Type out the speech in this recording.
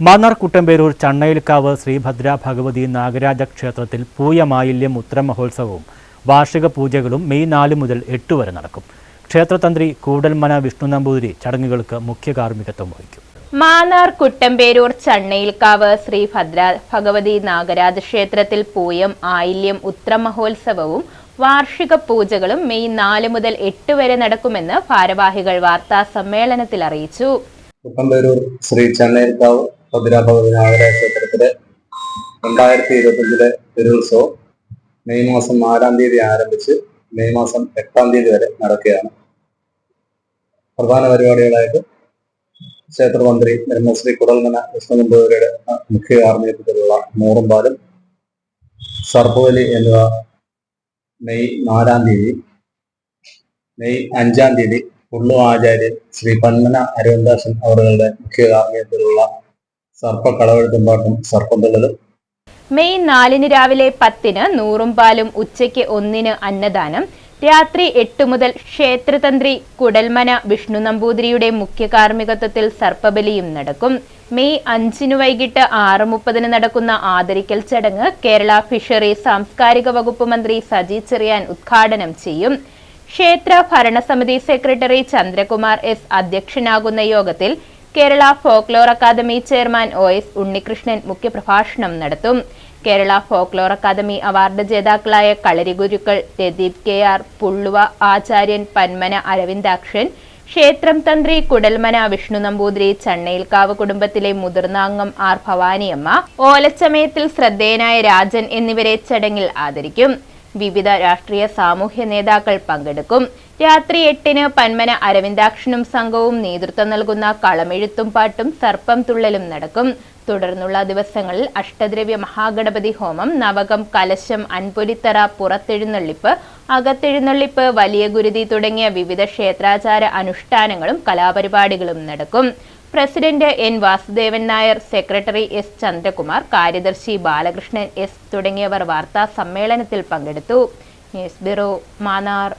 മാന്നാർ കുട്ടമ്പേരൂർ ചണ്ണയിൽക്കാവ് ശ്രീഭദ്ര ഭഗവതി നാഗരാജ ക്ഷേത്രത്തിൽ പൂയമായില്യം ഉത്തര മഹോത്സവവും വാർഷിക പൂജകളും മെയ് നാല് മുതൽ എട്ട് വരെ നടക്കും. ക്ഷേത്രതന്ത്രി കൂടൽമന വിഷ്ണു നമ്പൂതിരി ചടങ്ങുകൾക്ക് മുഖ്യ കാർമ്മികത്വം വഹിക്കും. മാന്നാർ കുട്ടമ്പേരൂർ ചണ്ണയിൽക്കാവ് ശ്രീ ഭദ്ര ഭഗവതി നാഗരാജ ക്ഷേത്രത്തിൽ പൂയം ആയില്യം ഉത്രമഹോത്സവവും വാർഷിക പൂജകളും മെയ് നാല് മുതൽ എട്ട് വരെ നടക്കുമെന്ന് ഭാരവാഹികൾ വാർത്താ സമ്മേളനത്തിൽ അറിയിച്ചു. കുട്ടമ്പേരൂർ ശ്രീ ചെന്നൈർക്കാവ് ഭദ്രാഭഗവതി നാഗരാജ ക്ഷേത്രത്തിലെ രണ്ടായിരത്തി ഇരുപത്തഞ്ചിലെ തിരുത്സവം മെയ് മാസം നാലാം തീയതി ആരംഭിച്ച് മെയ് മാസം എട്ടാം തീയതി വരെ നടക്കുകയാണ്. പ്രധാന പരിപാടികളായിട്ട് ക്ഷേത്രമന്ത്രി ബ്രഹ്മശ്രീ കുടൽമന വിഷ്ണുനമ്പൂതിരിയുടെ മുഖ്യ കാർമ്മികത്വത്തിലുള്ള നൂറുംപാലും സർപ്പവലി എന്നിവ മെയ് നാലാം തീയതി മെയ് അഞ്ചാം തീയതി ഉള്ളു ആചാര്യൻ ശ്രീ പന്മന അരവിന്ദാസൻ അവരുടെ മുഖ്യ കാർമ്മികത്തിലുള്ള സർപ്പ കളവെഴുത്തുംപാട്ടും സർപ്പം മെയ് നാലിന് രാവിലെ പത്തിന് നൂറും പാലും ഉച്ചയ്ക്ക് ഒന്നിന് അന്നദാനം. രാത്രി എട്ട് മുതൽ ക്ഷേത്രതന്ത്രി കുടൽമന വിഷ്ണു നമ്പൂതിരിയുടെ മുഖ്യ കാർമ്മികത്വത്തിൽ സർപ്പബലിയും നടക്കും. മെയ് അഞ്ചിന് വൈകിട്ട് ആറ് മുപ്പതിന് നടക്കുന്ന ആദരിക്കൽ ചടങ്ങ് കേരള ഫിഷറി സാംസ്കാരിക വകുപ്പ് മന്ത്രി സജി ചെറിയാൻ ഉദ്ഘാടനം ചെയ്യും. ക്ഷേത്ര ഭരണസമിതി സെക്രട്ടറി ചന്ദ്രകുമാർ എസ് അധ്യക്ഷനാകുന്ന യോഗത്തിൽ Kerala folklore academy chairman O S Unnikrishnan മുഖ്യപ്രഭാഷണം നടത്തും. കേരള ഫോക്ലോർ അക്കാദമി അവാർഡ് ജേതാക്കളായ കളരിഗുരുക്കൾ രദീപ് കെ ആർ പുള്ളുവ ആചാര്യൻ പന്മന അരവിന്ദാക്ഷൻ ക്ഷേത്രം തന്ത്രി കുടൽമന വിഷ്ണു നമ്പൂതിരി ചണ്ണയിൽക്കാവ് കുടുംബത്തിലെ മുതിർന്ന അംഗം ആർ ഭവാനിയമ്മ ഓലച്ചമയത്തിൽ ശ്രദ്ധേയനായ രാജൻ എന്നിവരെ ചടങ്ങിൽ ആദരിക്കും. വിവിധ രാഷ്ട്രീയ സാമൂഹ്യ നേതാക്കൾ പങ്കെടുക്കും. രാത്രി എട്ടിന് പന്മന അരവിന്ദാക്ഷനും സംഘവും നേതൃത്വം നൽകുന്ന കളമെഴുത്തും പാട്ടും സർപ്പം തുള്ളലും നടക്കും. തുടർന്നുള്ള ദിവസങ്ങളിൽ അഷ്ടദ്രവ്യ മഹാഗണപതി ഹോമം നവകം കലശം അൻപൊരിത്തറ പുറത്തെഴുന്നള്ളിപ്പ് അകത്തെഴുന്നള്ളിപ്പ് വലിയ ഗുരുതി തുടങ്ങിയ വിവിധ ക്ഷേത്രാചാര അനുഷ്ഠാനങ്ങളും കലാപരിപാടികളും നടക്കും. President N Vasudevan Nair secretary S Chandrakumar കാര്യദർശി Balakrishnan S തുടങ്ങിയവർ വാർത്താ സമ്മേളനത്തിൽ പങ്കെടുത്തു. News bureau Mannar.